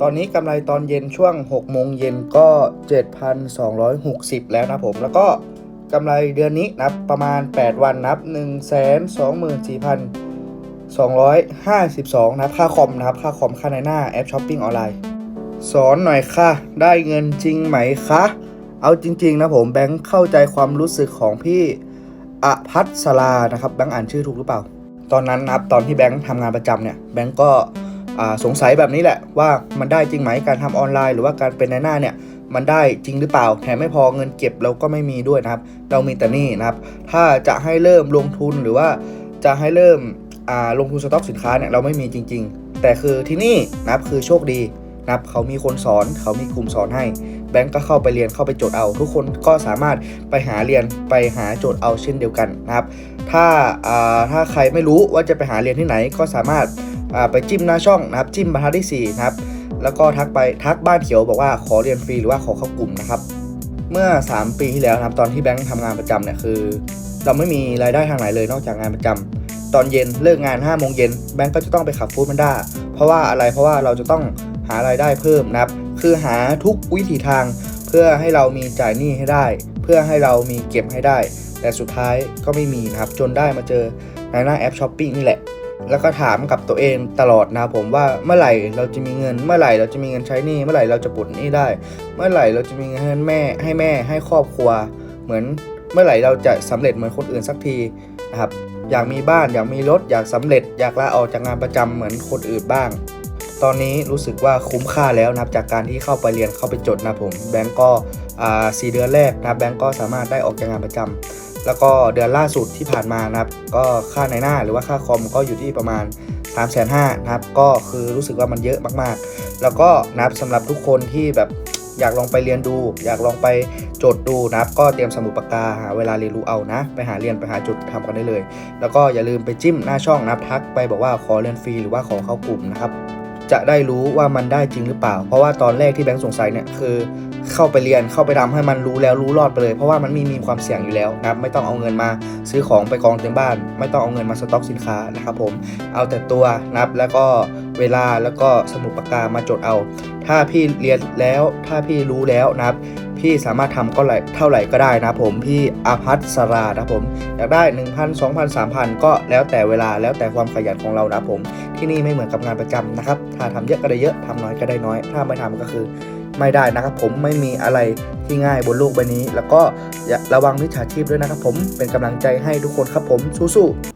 ตอนนี้กำไรตอนเย็นช่วง 6 โมงเย็นก็ 7,260 แล้วนะผมแล้วก็กำไรเดือนนี้นับประมาณ 8 วันนับ 124,252 นะครับ ค่าคอมนะครับ ค่าคอมค่าในหน้าแอปช้อปปิ้งออนไลน์ สอนหน่อยค่ะ ได้เงินจริงไหมคะ เอาจริง ๆ นะผมแบงค์เข้าใจความรู้สึกของพี่อภัสรานะครับแบงค์อ่านชื่อถูกหรือเปล่า ตอนนั้นนะครับตอนที่แบงค์ทำงานประจำเนี่ยแบงค์ก็ สงสัยแบบนี้แหละว่ามันได้จริงไหมการทำออนไลน์ หรือว่าการเป็นในหน้าเนี่ยมันได้จริงหรือเปล่าแถมไม่พอเงินเก็บเราก็ไม่มีด้วยนะครับ เรามีแต่นี่นะครับ ถ้าจะให้เริ่มลงทุนหรือว่าจะให้เริ่มลงทุนสต็อกสินค้าเนี่ยเราไม่มีจริง ๆ แต่คือที่นี่นะครับคือโชคดีนะครับเขามีคนสอนเขามีกลุ่มสอนให้ แบงก์ก็เข้าไปเรียนเข้าไปจดเอา ทุกคนก็สามารถไปหาเรียนไปหาจทย์เอาเช่นเดียวกันนะครับ ถ้าถ้าใครไม่รู้ว่าจะไปหาเรียนที่ไหนก็สามารถ ไปจิ้มหน้าช่องนะครับจิ้มบรรทัดที่4นะครับแล้วก็ทักไปทักบ้านเขียวบอกว่าขอเรียนฟรีหรือว่าขอเข้ากลุ่มนะครับเมื่อ 3 ปีที่แล้วนะครับตอนที่แบงค์ทำงานประจำเนี่ยคือ เราไม่มีรายได้ทางไหนเลยนอกจากงานประจำตอนเย็นเลิกงาน5โมงเย็นแบงค์ก็จะต้องไปขับฟู้ดแพนด้าเพราะว่าอะไรเพราะว่าเราจะต้องหารายได้เพิ่มนะครับ คือหาทุกวิถีทางเพื่อให้เรามีจ่ายหนี้ให้ได้ เพื่อให้เรามีเก็บให้ได้ แต่สุดท้ายก็ไม่มีนะครับจนได้มาเจอในหน้าแอปช้อปปิ้งนี่แหละ แล้วก็ถามกับตัวเองตลอดนะผมว่าเมื่อไหร่เราจะมีเงิน เมื่อไหร่เราจะมีเงินใช้หนี้เมื่อไหร่เราจะปลดหนี้ได้ เมื่อไหร่เราจะมีเงินให้แม่ให้แม่ให้ครอบครัว เหมือนเมื่อไหร่เราจะสำเร็จเหมือนคนอื่นสักทีนะครับอยากมีบ้านอยากมีรถอยากสำเร็จ อยากลาออกจากงานประจำเหมือนคนอื่นบ้าง ตอนนี้รู้สึกว่าคุ้มค่าแล้วนะครับจากการที่เข้าไปเรียนเข้าไปจดนะผมแบงก์ก็สี่เดือนแรกนะแบงก์ก็สามารถได้ออกจากงานประจำ แล้วก็เดือนล่าสุดที่ผ่านมานะครับ ก็ค่าในหน้าหรือว่าค่าคอมก็อยู่ที่ประมาณ 3 5 0 0 0นะครับ ก็คือรู้สึกว่ามันเยอะมากๆ แล้วก็นะครับสำหรับทุกคนที่แบบอยากลองไปเรียนดู อยากลองไปจดดูนะครับ ก็เตรียมสมุดปากกาหาเวลาเรียนรู้เอานะ ไปหาเรียนไปหาจุดทำกันได้เลย แล้วก็อย่าลืมไปจิ้มหน้าช่องนะครับทักไปบอกว่าขอเรียนฟรีหรือว่าขอเข้ากลุ่มนะครับจะได้รู้ว่ามันได้จริงหรือเปล่า เพราะว่าตอนแรกที่แบงค์สงสัยเนี่ยคือ เข้าไปเรียนเข้าไปทำให้มันรู้แล้วรู้รอดไปเลย เพราะว่ามันมีมีความเสี่ยงอยู่แล้วนะครับไม่ต้องเอาเงินมาซื้อของไปกองเต็มบ้าน ไม่ต้องเอาเงินมาสต็อกสินค้านะครับผมเอาแต่ตัวนะครับแล้วก็เวลาแล้วก็สมุดปากกามาจดเอา ถ้าพี่เรียนแล้วถ้าพี่รู้แล้วนะครับ พี่สามารถทำก็เท่าไหร่ก็ได้นะผมพี่อาพัสรานะผมอยากได้ 1,000 2,000 3,000 ก็แล้วแต่เวลาแล้วแต่ความขยันของเรานะครับผม ที่นี่ไม่เหมือนกับงานประจำนะครับ ถ้าทำเยอะก็ได้เยอะทำน้อยก็ได้น้อย ถ้าไม่ทำก็คือไม่ได้นะครับผมไม่มีอะไรที่ง่ายบนโลกใบนี้ แล้วก็อย่าระวังมิจฉาชีพด้วยนะครับผมเป็นกำลังใจให้ทุกคนครับผมสู้ๆ